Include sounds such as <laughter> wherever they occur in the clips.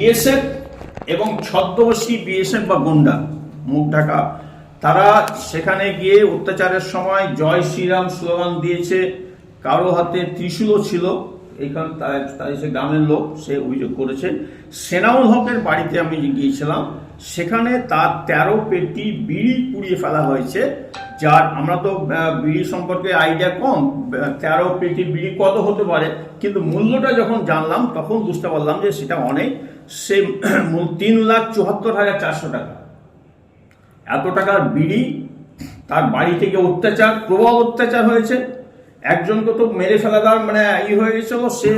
BSF এবং ছদ্মবেশী BSF বা গুন্ডা মুখ ঢাকা তারা সেখানে গিয়ে অত্যাচারের সময় জয় শ্রীরাম স্লোগান দিয়েছে, কারও হাতে ত্রিশূলও ছিল। এখান তাই- সে গ্রামের লোক, সে অভিযোগ করেছে। সেনাউল হকের বাড়িতে আমি গিয়েছিলাম। সেখানে তার তেরো পেটি বিড়ি পুড়িয়ে ফেলা হয়েছে, যার আমরা তো বিড়ি সম্পর্কে আইডিয়া কম। তেরো পেটি বিড়ি কত হতে পারে? কিন্তু মূল্যটা যখন জানলাম, তখন বুঝতে পারলাম যে সেটা অনেক। সে <clears throat> তিন লাখ চুয়াত্তর হাজার চারশো টাকা। এত টাকার বিড়ি, তার বাড়ি থেকে অত্যাচার, প্রবল অত্যাচার হয়েছে। একজনকে তো মেরে ফেলা দেওয়ার মানে ই হয়ে গেছিল সে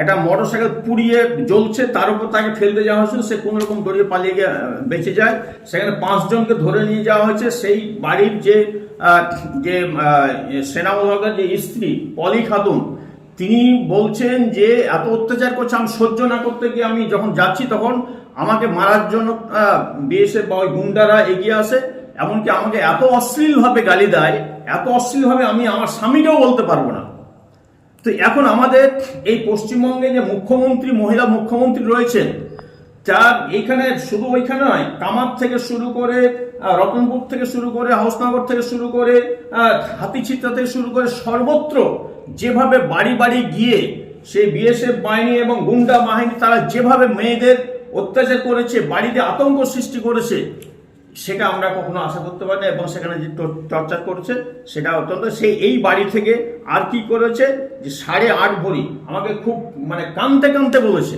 একটা মোটর সাইকেল পুড়িয়ে জ্বলছে, তার উপর তাকে ফেলতে যাওয়া হয়েছিল। সে কোনো রকম দড়িয়ে পালিয়ে গিয়ে বেঁচে যায়। সেখানে পাঁচজনকে ধরে নিয়ে যাওয়া হয়েছে। সেই বাড়ির যে যে সেনামূলকের যে স্ত্রী, পলি খাতুন তিনি বলছেন যে, এত অত্যাচার করছে, আমি সহ্য না করতে গিয়ে আমি যখন যাচ্ছি তখন আমাকে মারার জন্য বিএসএফ বা ওই গুন্ডারা এগিয়ে আসে, এমনকি আমাকে এত অশ্লীলভাবে গালি দেয়, এত অশ্লীলভাবে আমি আমার স্বামীকেও বলতে পারব না। তো এখন আমাদের এই পশ্চিমবঙ্গে যে মুখ্যমন্ত্রী, মহিলা মুখ্যমন্ত্রী রয়েছেন যার এইখানে শুধু ওইখানে নয় কামার থেকে শুরু করে রতনপুর থেকে শুরু করে, হাউসনগর থেকে শুরু করে হাতিচিত্রা থেকে শুরু করে সর্বত্র যেভাবে বাড়ি বাড়ি গিয়ে সেই বিএসএফ বাহিনী এবং গুন্ডা বাহিনী, তারা যেভাবে মেয়েদের অত্যাচার করেছে, বাড়িতে আতঙ্ক সৃষ্টি করেছে, সেটা আমরা কখনো আশা করতে পারি না, এবং সেখানে যে টর্চার করেছে, সেটা অত্যন্ত সেই এই বাড়ি থেকে আর কি করেছে, যে সাড়ে আট ভরি, আমাকে খুব মানে কানতে কানতে বলেছে।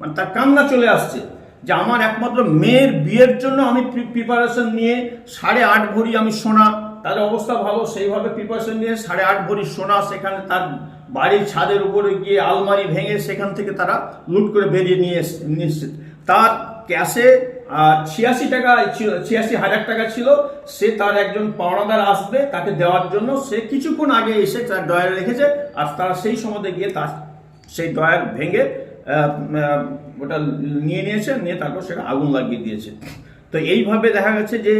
মানে তার কান্না চলে আসছে যে আমার একমাত্র মেয়ের বিয়ের জন্য আমি প্রিপারেশন নিয়ে সাড়ে আট ভরি আমি সোনা তাদের অবস্থা ভালো, সেইভাবে প্রিপারেশন নিয়ে সাড়ে আট ভরি সোনা, সেখানে তার বাড়ির ছাদের উপরে গিয়ে আলমারি ভেঙে সেখান থেকে তারা লুট করে বেরিয়ে নিয়ে এস- নিয়ে এসছে। তার ক্যাশে ছিয়াশি টাকা ছিয়াশি হাজার টাকা ছিল, সে তার একজন পাওনাদার আসবে, তাকে দেওয়ার জন্য। সে কিছুক্ষণ আগে এসে তার ডয়ারে রেখেছে, আর তারা সেই সময় গিয়ে তার সেই ডয়ার ভেঙে ওটা নিয়ে নিয়েছে, নিয়ে তারপর সেটা আগুন লাগিয়ে দিয়েছে। তো এইভাবে দেখা গেছে যে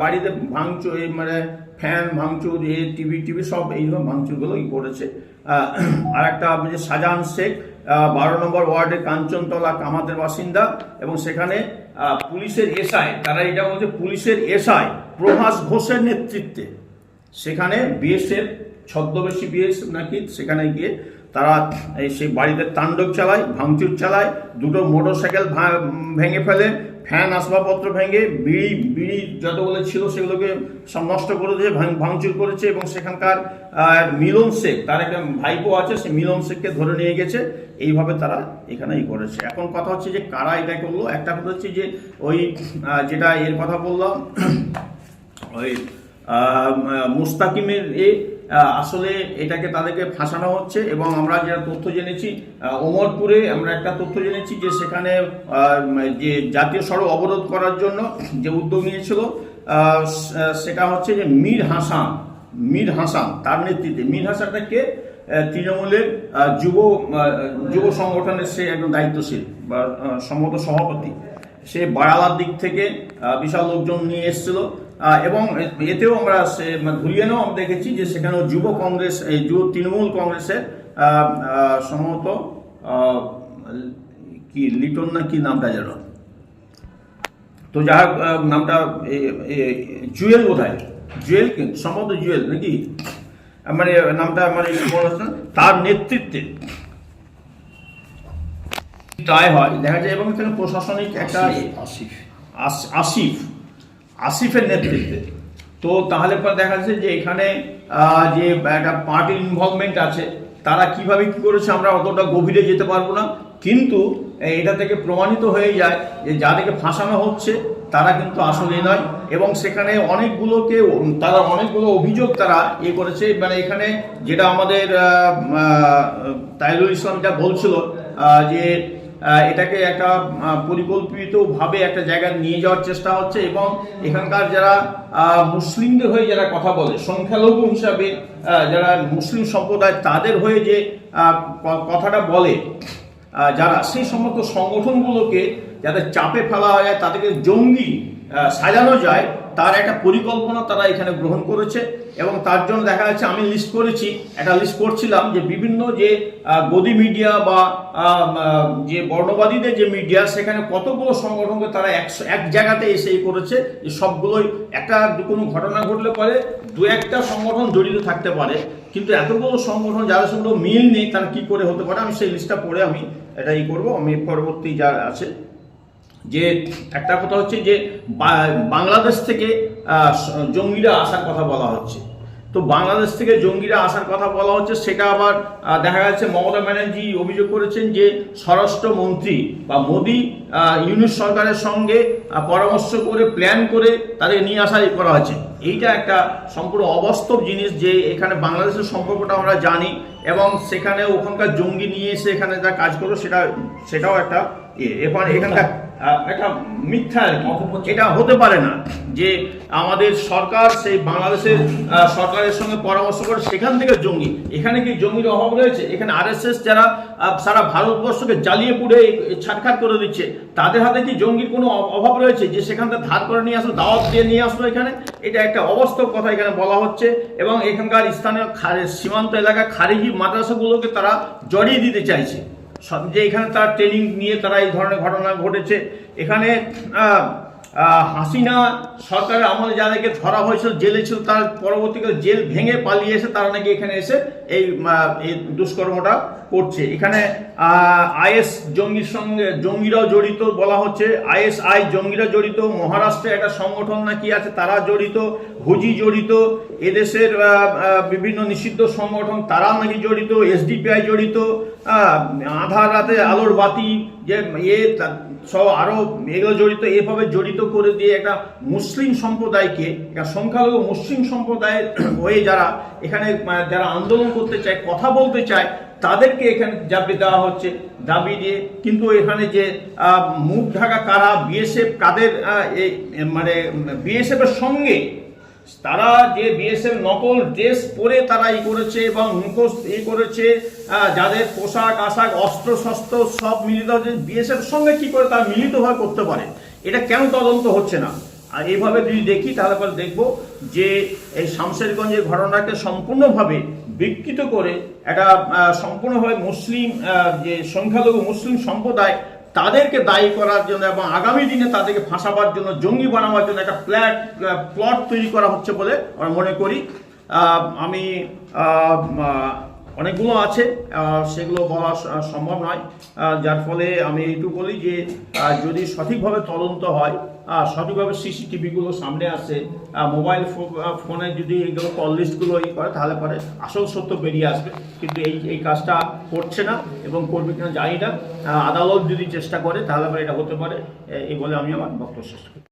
বাড়িতে ভাঙচুর মানে ফ্যান, ভাঙচুর, এ, টিভি টিভি সব এইরকম ভাঙচুরগুলোই করেছে। আর একটা যে শাহজাহান শেখ বারো নম্বর ওয়ার্ডের কাঞ্চনতলা কামাতের বাসিন্দা এবং সেখানে পুলিশের এসআই, তারা এটা বলছে পুলিশের এসআই প্রভাস ঘোষের নেতৃত্বে। সেখানে বিএসএফ, ছদ্মবেশী বিএসএফ নাকি, সেখানে গিয়ে তারা এই সেই বাড়িতে তাণ্ডব চালায়, ভাঙচুর চালায়, দুটো মোটর সাইকেল ভেঙে ফেলে, ফ্যান, আসবাবপত্র ভেঙে, বিড়ি বিড়ি যতগুলো ছিল সেগুলোকে নষ্ট করে দিয়ে ভাঙ- ভাঙচুর করেছে এবং সেখানকার মিলন শেখ, তার একটা ভাইপো আছে, সে মিলন শেখকে ধরে নিয়ে গেছে। এইভাবে তারা এখানেই করেছে। এখন কথা হচ্ছে যে কারা এটা করল? একটা কথা হচ্ছে যে ওই যেটা এর কথা বললাম, ওই মুস্তাকিমের এ আসলে এটাকে তাদেরকে ফাঁসানো হচ্ছে এবং আমরা যেটা তথ্য জেনেছি ওমরপুরে আমরা একটা তথ্য জেনেছি যে সেখানে যে জাতীয় সড়ক অবরোধ করার জন্য যে উদ্যোগ নিয়েছিল সেটা হচ্ছে যে মীর হাসান মীর হাসান, তার নেতৃত্বে। মীর হাসানটাকে তৃণমূলের যুব যুব সংগঠনের সে একজন দায়িত্বশীল বা সম্ভবত সভাপতি। সে বাড়ালার দিক থেকে বিশাল লোকজন নিয়ে এসেছিল। এবং এতেও আমরা মানে ধুলিয়ানেও আমরা দেখেছি যে সেখানে যুব কংগ্রেস এই যুব তৃণমূল কংগ্রেসের সম্ভবত কি লিটন না কি নামটা যেন? তো যা আহ, নামটা জুয়েল বোধ হয় জুয়েল কি? সম্ভবত জুয়েল নাকি? মানে নামটা মানে। তার নেতৃত্বে। ট্রাই হয়। দেখা যায় এবং সেখানে প্রশাসনিক একটা আসিফ। আস- আসিফ। আসিফের নেতৃত্বে। তো তাহলে পর দেখা যাচ্ছে যে এখানে যে একটা পার্টির ইনভলভমেন্ট আছে, তারা কীভাবে কি করেছে আমরা অতটা গভীরে যেতে পারব না। কিন্তু এটা থেকে প্রমাণিত হয়ে যায় যে যাদেরকে ফাঁসানো হচ্ছে, তারা কিন্তু আসলে নয়। এবং সেখানে অনেকগুলোকে, তারা অনেকগুলো অভিযোগ তারা এ করেছে। মানে এখানে যেটা আমাদের তাইলুল ইসলাম যা বলছিল যে এটাকে একটা পরিকল্পিতভাবে একটা জায়গায় নিয়ে যাওয়ার চেষ্টা হচ্ছে এবং এখানকার যারা মুসলিমদের হয়ে যারা কথা বলে, সংখ্যালঘু হিসাবে যারা মুসলিম সম্প্রদায়, তাদের হয়ে যে কথাটা বলে যারা, সেই সমস্ত সংগঠনগুলোকে যাতে চাপে ফেলা হয়, তাদেরকে জঙ্গি সাজানো যায় তার একটা পরিকল্পনা তারা এখানে গ্রহণ করেছে এবং তার জন্য দেখা যাচ্ছে আমি লিস্ট করেছি, একটা লিস্ট করছিলাম যে বিভিন্ন যে গদি মিডিয়া বা যে বর্ণবাদীদের যে মিডিয়া সেখানে কতগুলো সংগঠনকে তারা একশো, এক জায়গাতে এসে করেছে যে সবগুলোই একটা কোনো ঘটনা ঘটলে পরে দু একটা সংগঠন জড়িত থাকতে পারে। কিন্তু এতগুলো সংগঠন যাদের সঙ্গে মিল নেই তার কি করে হতে পারে? আমি সেই লিস্টটা পড়ে আমি এটা ই করব। আমি পরবর্তী যা আছে যে একটা কথা হচ্ছে যে বাংলাদেশ থেকে জঙ্গিরা আসার কথা বলা হচ্ছে তো বাংলাদেশ থেকে জঙ্গিরা আসার কথা বলা হচ্ছে, সেটা আবার দেখা যাচ্ছে মমতা ব্যানার্জি অভিযোগ করেছেন যে স্বরাষ্ট্রমন্ত্রী বা মোদী ইউনিট সরকারের সঙ্গে পরামর্শ করে, প্ল্যান করে তাদের নিয়ে আসা করা হয়েছে এইটা একটা সম্পূর্ণ অবাস্তব জিনিস যে এখানে বাংলাদেশের সম্পর্কটা আমরা জানি এবং সেখানে ওখানকার জঙ্গি নিয়ে এসে এখানে যা কাজ করল সেটা, সেটাও একটা। এবার এখানকার একটা মিথ্যা আর কি। এটা হতে পারে না যে আমাদের সরকার সেই বাংলাদেশের সরকারের সঙ্গে পরামর্শ করে সেখান থেকে জঙ্গি। এখানে কি জঙ্গির অভাব রয়েছে? এখানে আরএসএস যারা সারা ভারতবর্ষকে জ্বালিয়ে পুড়ে ছাটখাট করে দিচ্ছে তাদের হাতে কি জঙ্গির কোনো অভাব রয়েছে? যে সেখান থেকে ধার করে নিয়ে আসলো দাওয়াত দিয়ে নিয়ে আসলো এখানে? এটা একটা অবাস্তব কথা এখানে বলা হচ্ছে এবং এখানকার স্থানীয় সীমান্ত এলাকা খারিজি মাদ্রাসাগুলোকে তারা জড়িয়ে দিতে চাইছে। যে এখানে তার ট্রেনিং নিয়ে তারা এই ধরনের ঘটনা ঘটেছে। এখানে হাসিনা সরকারের আমলে যাদেরকে ধরা হয়েছিল, জেলে ছিল, তার পরবর্তীকালে জেল ভেঙে পালিয়ে এসে তারা নাকি এখানে এসে এই দুষ্কর্মটা করছে। এখানে আইএস জঙ্গির সঙ্গে, জঙ্গিরাও জড়িত বলা হচ্ছে। আইএসআই জঙ্গিরা জড়িত, মহারাষ্ট্রে একটা সংগঠন নাকি আছে, তারা জড়িত, হুজি জড়িত, এদেশের বিভিন্ন নিষিদ্ধ সংগঠন তারা নাকি জড়িত, এসডিপিআই জড়িত আধার রাতে আলোর বাতি যে তা- সব আরও এগুলো জড়িত এভাবে জড়িত করে দিয়ে একটা মুসলিম সম্প্রদায়কে, একটা সংখ্যালঘু মুসলিম সম্প্রদায়ের হয়ে যারা এখানে যারা আন্দোলন করতে চায়, কথা বলতে চায়, তাদেরকে এখানে চাপিয়ে দেওয়া হচ্ছে, দাবি দিয়ে। কিন্তু এখানে যে মুখ ঢাকা কারা, বিএসএফ কাদের মানে বিএসএফ এর সঙ্গে তারা যে বিএসএফ নকল ড্রেস পরে তারা ই করেছে এবং মুখোশ ই করেছে যাদের পোশাক, আশাক, অস্ত্র, শস্ত্র সব মিলিত হচ্ছে বিএসএফ সঙ্গে কি করে তারা মিলিতভাবে করতে পারে? এটা কেন তদন্ত হচ্ছে না? আর এইভাবে যদি দেখি, তাহলে পরে দেখব যে এই শামশেরগঞ্জের ঘটনাকে সম্পূর্ণভাবে বিকৃত করে একটা সম্পূর্ণভাবে মুসলিম যে সংখ্যালঘু মুসলিম সম্প্রদায় তাদেরকে দায়ী করার জন্য এবং আগামী দিনে তাদেরকে ফাঁসাবার জন্য, জঙ্গি বানাবার জন্য একটা প্ল্যাট প্লট তৈরি করা হচ্ছে বলে আমরা মনে করি। আমি অনেকগুলো আছে সেগুলো বলা সম্ভব নয়। যার ফলে আমি এইটুকু বলি যে যদি সঠিকভাবে তদন্ত হয় সঠিকভাবে সিসিটিভিগুলো সামনে আসে মোবাইল ফোনে যদি এগুলো কল লিস্টগুলো ই করে, তাহলে পরে আসল সত্য বেরিয়ে আসবে। কিন্তু এই এই কাজটা করছে না এবং করবে কিনা জানি না। আদালত যদি চেষ্টা করে, তাহলে পরে এটা হতে পারে এই বলে আমি আমার বক্তব্য শেষ করি।